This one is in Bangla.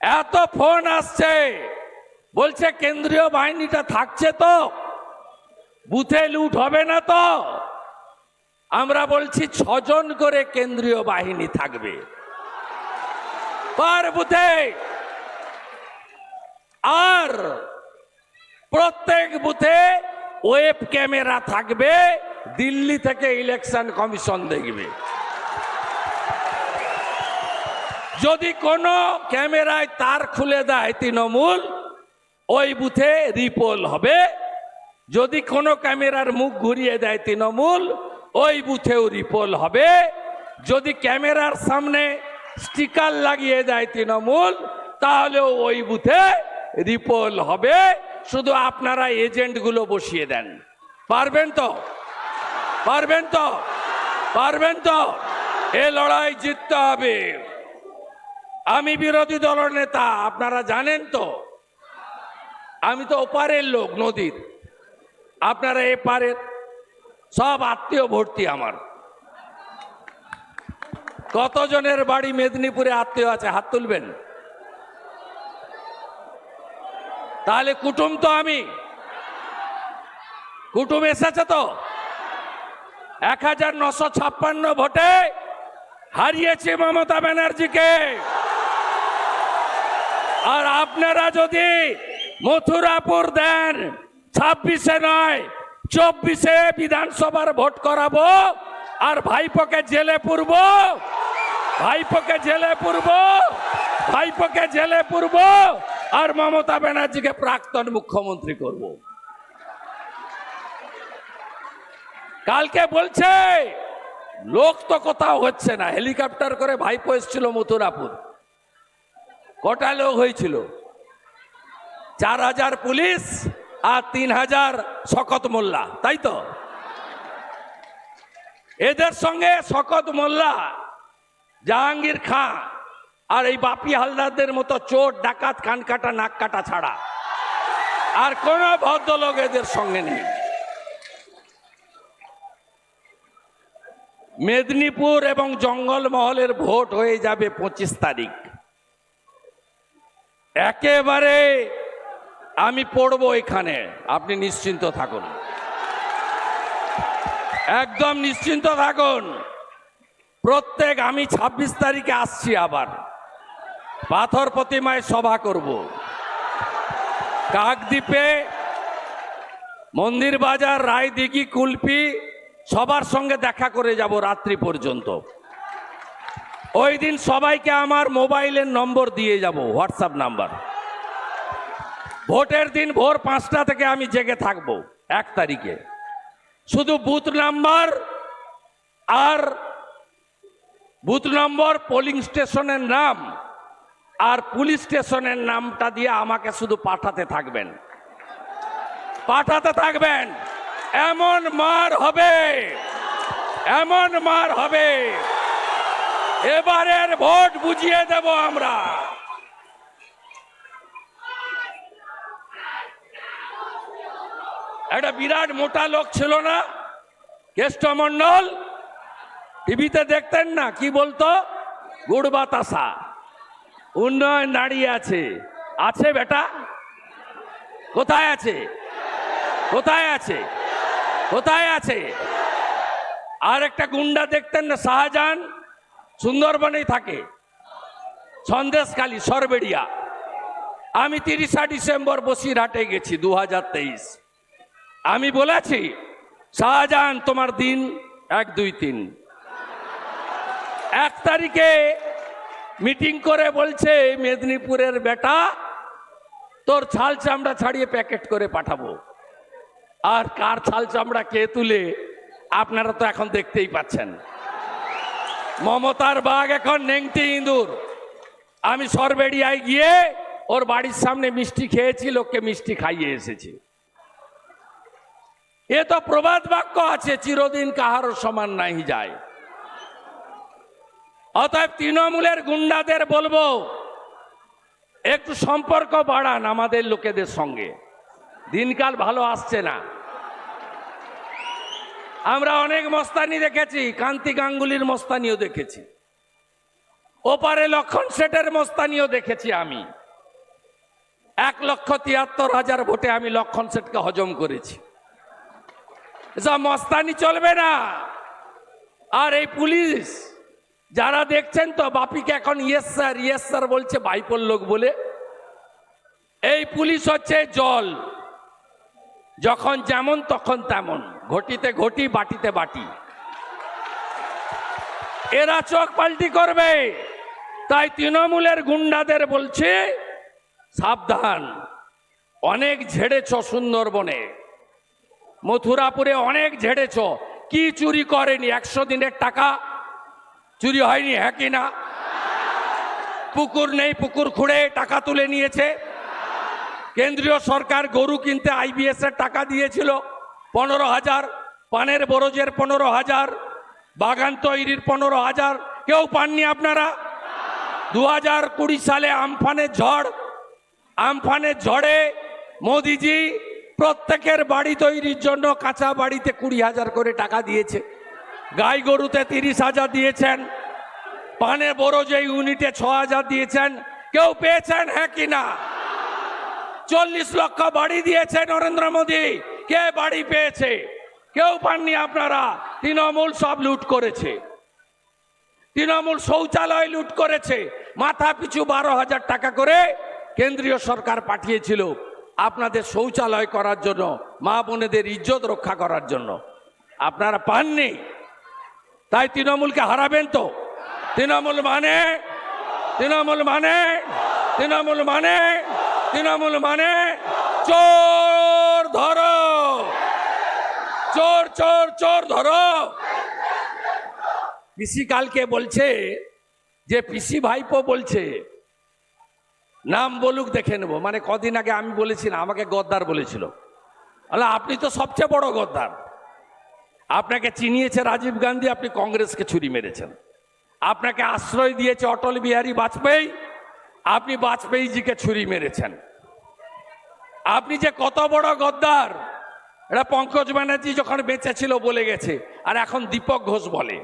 এত ফোন আসছে। বলছে কেন্দ্রীয় বাহিনীটা থাকছে তো। বুথে লুট হবে না তো। আমরা বলছি ছজন করে কেন্দ্রীয় বাহিনী থাকবে। পার বুথে। আর প্রত্যেক বুথে ওয়েব ক্যামেরা থাকবে। দিল্লি থেকে ইলেকশন কমিশন দেখবে। যদি কোনো ক্যামেরায় তার খুলে দেয় তৃণমূল, ওই বুথে রিপোল হবে। যদি কোনো ক্যামেরার মুখ ঘুরিয়ে দেয় তৃণমূল, ওই বুথেও রিপোল হবে। যদি ক্যামেরার সামনে স্টিকার লাগিয়ে দেয় তৃণমূল, তাহলেও ওই বুথে রিপোল হবে। শুধু আপনারা এজেন্টগুলো বসিয়ে দেন। পারবেন তো? পারবেন তো? পারবেন তো? এ লড়াই জিততে হবে। আমি বিরোধী দলের নেতা, আপনারা জানেন তো? আমি তো ওপারের লোক নদীর। আপনারা এপারের সব আত্মীয় ভর্তি আমার। কতজনের বাড়ি মেদিনীপুরে আত্মীয় আছে, হাত তুলবেন? তাহলে কুটুম তো আমি। কুটুম এসেছে তো? এক হাজার নশো ছাপ্পান্ন ভোটে হারিয়েছি মমতা ব্যানার্জিকে। আর আপনারা যদি মথুরাপুর দেন, ছাব্বিশে নয়, চব্বিশে বিধানসভার ভোট করাবো, আর ভাইপোকে জেলে পুরব, ভাইপোকে জেলে পুরব, ভাইপোকে জেলে পুরব, আর মমতা ব্যানার্জিকে প্রাক্তন মুখ্যমন্ত্রী করব। কালকে বলছে, লোক তো কোথাও হচ্ছে না, হেলিকপ্টার করে ভাইপো এসেছিল মথুরাপুর। কটা লোক হয়েছিল? চার হাজার পুলিশ আর তিন হাজার শকত মোল্লা, তাই তো? এদের সঙ্গে শকত মোল্লা, জাহাঙ্গীর খাঁ আর এই বাপি হালদারদের মতো চোর, ডাকাত, কান কাটা, নাক কাটা ছাড়া। আর কোন ভদ্রলোক এদের সঙ্গে নেই। মেদিনীপুর এবং জঙ্গলমহলের ভোট হয়ে যাবে পঁচিশ তারিখ। একেবারে আমি পড়ব এখানে। আপনি নিশ্চিন্ত থাকুন। একদম নিশ্চিন্ত থাকুন। প্রত্যেক আমি ২৬ তারিখে আসছি আবার। পাথর প্রতিমায় সভা করব। কাকদ্বীপে মন্দির বাজার, রায়দিঘি, কুলপি, সবার সঙ্গে দেখা করে যাব রাত্রি পর্যন্ত। ওই দিন সবাইকে আমার মোবাইলের নম্বর দিয়ে যাব, হোয়াটসঅ্যাপ নাম্বার। ভোটের দিন ভোর পাঁচটা থেকে আমি জেগে থাকব, এক তারিখে। শুধু বুথ নাম্বার আর বুথ নম্বর, পোলিং স্টেশনের নাম আর পুলিশ স্টেশনের নামটা দিয়ে আমাকে শুধু পাঠাতে থাকবেন। পাঠাতে থাকবেন। এমন মার হবে, এমন মার হবে। এবারের ভোট বুঝিয়ে দেব আমরা। একটা বিরাট মোটা লোক ছিল না কেষ্টমন্ডল টিভিতে দেখতেন না, কি বলতো? গুড় বাতাসা। উন্নয়ন দাঁড়িয়ে আছে। আছে বেটা? কোথায় আছে? কোথায় আছে? কোথায় আছে? আর একটা গুন্ডা দেখতেন না, শাহজাহান? সুন্দরবনেই থাকে। সন্দেশখালী, সরবেড়িয়া। আমি তিরিশা ডিসেম্বর বসিরহাটে গেছি দু হাজার তেইশ। আমি বলেছি, শাহজাহান, তোমার দিন এক, দুই, তিন। এক তারিখে মিটিং করে বলছে, মেদিনীপুরের বেটা, তোর ছাল চামড়া ছাড়িয়ে প্যাকেট করে পাঠাবো। আর কার ছাল চামড়া কে তুলে, আপনারা তো এখন দেখতেই পাচ্ছেন। মমতার বাঘ এখন নেংটি ইঁদুর। আমি সরবেড়িয়ায় গিয়ে ওর বাড়ির সামনে মিষ্টি খেয়েছি, লোককে মিষ্টি খাইয়ে এসেছি। এ তো প্রবাদ বাক্য আছে, চিরদিন কাহারও সমান নাই যায়। অতএব তৃণমূলের গুন্ডাদের বলব, একটু সম্পর্ক বাড়ান আমাদের লোকেদের সঙ্গে। দিনকাল ভালো আসছে না। আমরা অনেক মস্তানি দেখেছি, কান্তি গাঙ্গুলির মস্তানিও দেখেছি। ওপারে লক্ষণ সেটের মস্তানিও দেখেছি আমি। এক লক্ষ তিয়াত্তর হাজার ভোটে আমি লক্ষণ সেটকে হজম করেছি। এসব মস্তানি চলবে না। আর এই পুলিশ, যারা দেখছেন তো, বাপিকে এখন ইয়েস স্যার ইয়েস স্যার বলছে বাইপোর লোক বলে। এই পুলিশ হচ্ছে জল। যখন যেমন, তখন তেমন। ঘটিতে ঘটি, বাটিতে বাটি। এরা চোখ পাল্টি করবে। তাই তৃণমূলের গুন্ডাদের বলছে, সাবধান। অনেক ঝেড়েছ সুন্দরবনে। মথুরাপুরে অনেক ঝেড়েছ। কি চুরি করেনি? একশো দিনের টাকা? চুরি হয়নি হ্যাঁ কি না? পুকুর নেই, পুকুর খুঁড়ে টাকা তুলে নিয়েছে। কেন্দ্রীয় সরকার গরু কিনতে আইবিএস এর টাকা দিয়েছিল। পনেরো হাজার, পানের বরজের পনেরো হাজার, বাগান তৈরির পনেরো হাজার। কেউ পাননি আপনারা? দু হাজার কুড়ি সালে আমফানের ঝড় আমফানের ঝড়ে মোদিজি প্রত্যেকের বাড়ি তৈরির জন্য কাঁচা বাড়িতে কুড়ি হাজার করে টাকা দিয়েছে। গাই গরুতে তিরিশ হাজার দিয়েছেন, পানে বড় যে ইউনিটে ছ হাজার দিয়েছেন। কেউ পেয়েছেন হ্যাঁ কি না? চল্লিশ লক্ষ বাড়ি দিয়েছে নরেন্দ্র মোদী। কে বাড়ি পেয়েছে? কেউ পাননি আপনারা। তৃণমূল সব লুট করেছে। তৃণমূল শৌচালয় লুট করেছে। মাথা পিছু বারো হাজার টাকা করে কেন্দ্রীয় সরকার পাঠিয়েছিল আপনাদের শৌচালয় করার জন্য, মা বোনেদের ইজ্জত রক্ষা করার জন্য। আপনারা পাননি? তাই তৃণমূলকে হারাবেন তো? তৃণমূল মানে? তৃণমূল মানে? তৃণমূল মানে? তৃণমূল মানে? চোর ধরো! চোর চোর চোর ধরো। পিসি কালকে বলছে যে, পিসি ভাইপো বলছে, নাম বলুক দেখে নেব। মানে কদিন আগে আমি বলেছি না আমাকে গদ্দার বলেছিল। আল্লাহ আপনি তো সবচেয়ে বড় গদ্দার। আপনাকে চিনিয়েছে রাজীব গান্ধী, আপনি কংগ্রেসকে ছুরি মেরেছেন। আপনাকে আশ্রয় দিয়েছে অটল বিহারী বাজপেয়ী, আপনি বাজপেয়ীজিকে ছুরি মেরেছেন। আপনি যে কত বড় গদ্দার এটা পঙ্কজ ব্যানার্জি যখন বেঁচে ছিল বলে গেছে আর এখন দীপক ঘোষ বলে।